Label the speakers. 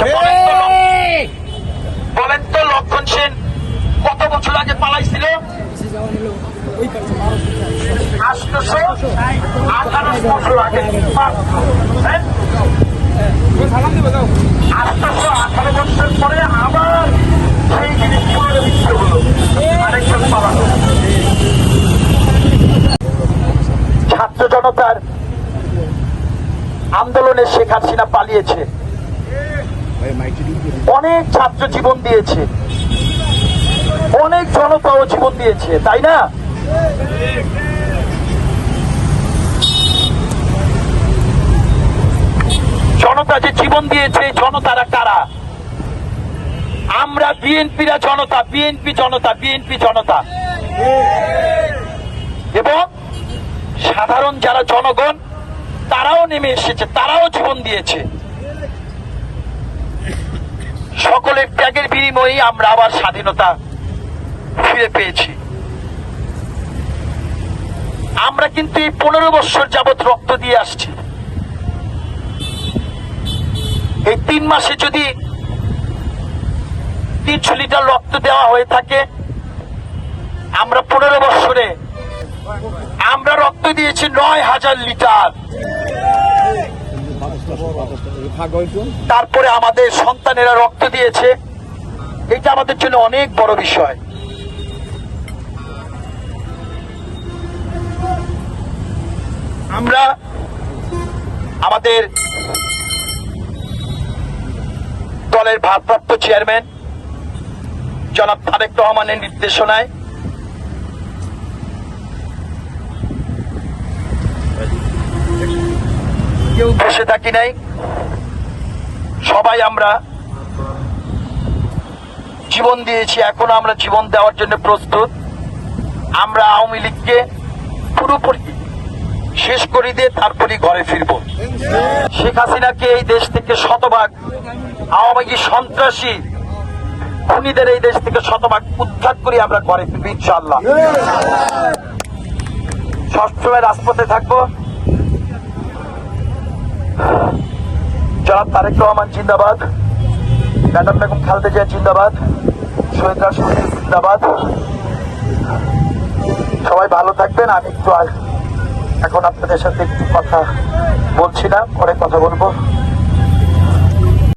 Speaker 1: আচ্ছা, বলেন তো লক্ষণ সেন কত বছর আগে পালাইছিল? বছর আগে। হ্যাঁ? আঠারো বছর পরে আবার সেই জিনিস পুনরাবৃত্তি হলো। আরেকজন পালানো ছাত্র জনতার আন্দোলনে শেখ হাসিনা পালিয়েছে। অনেক ছাত্র জীবন দিয়েছে। অনেক জনতাও জীবন দিয়েছে, তাই না? জনতা যে জীবন দিয়েছে, জনতারা কারা? আমরা বিএনপিরা জনতা, বিএনপি জনতা বিএনপি জনতা। এবং সাধারণ যারা জনগণ, তারাও নেমে এসেছে, তারাও জীবন দিয়েছে। সকলের ত্যাগের বিনিময়ে আমরা আবার স্বাধীনতা ফিরে পেয়েছি। আমরা কিন্তু এই পনেরো বছর যাবৎ রক্ত দিয়ে আসছি। এই তিন মাসে যদি তিনশো লিটার রক্ত দেওয়া হয়ে থাকে, আমরা পনেরো বছরে আমরা রক্ত দিয়েছি নয় হাজার লিটার। তারপরে আমাদের সন্তানেরা রক্ত দিয়েছে। এটা আমাদের জন্য অনেক বড় বিষয়। আমরা আমাদের দলের ভারপ্রাপ্ত চেয়ারম্যান জনাব তারেক রহমানের নির্দেশনায় কেউ বসে থাকি নাই। সবাই আমরা জীবন দিয়েছি, এখন আমরা জীবন দেওয়ার জন্য প্রস্তুত। আমরা আওয়ামী লীগকে পুরোপুরি শেষ করে দিয়ে তারপরই ঘরে ফিরব। শেখ হাসিনাকে এই দেশ থেকে শতভাগ আওয়ামী লীগ সন্ত্রাসী খুনিদের এই দেশ থেকে শতভাগ উদ্ধার করি আমরা ঘরে ফিরব ইনশাল্লাহ সবসময় রাজপথে থাকব। জনাব তারেক রহমান জিন্দাবাদ। ম্যাডাম বেগম খালেদা জিয়া জিন্দাবাদ। শহীদ রাষ্ট্রপতি জিন্দাবাদ। সবাই ভালো থাকবেন। আমি একটু এখন আপনাদের সাথে একটু কথা বলছি না পরে কথা বলব।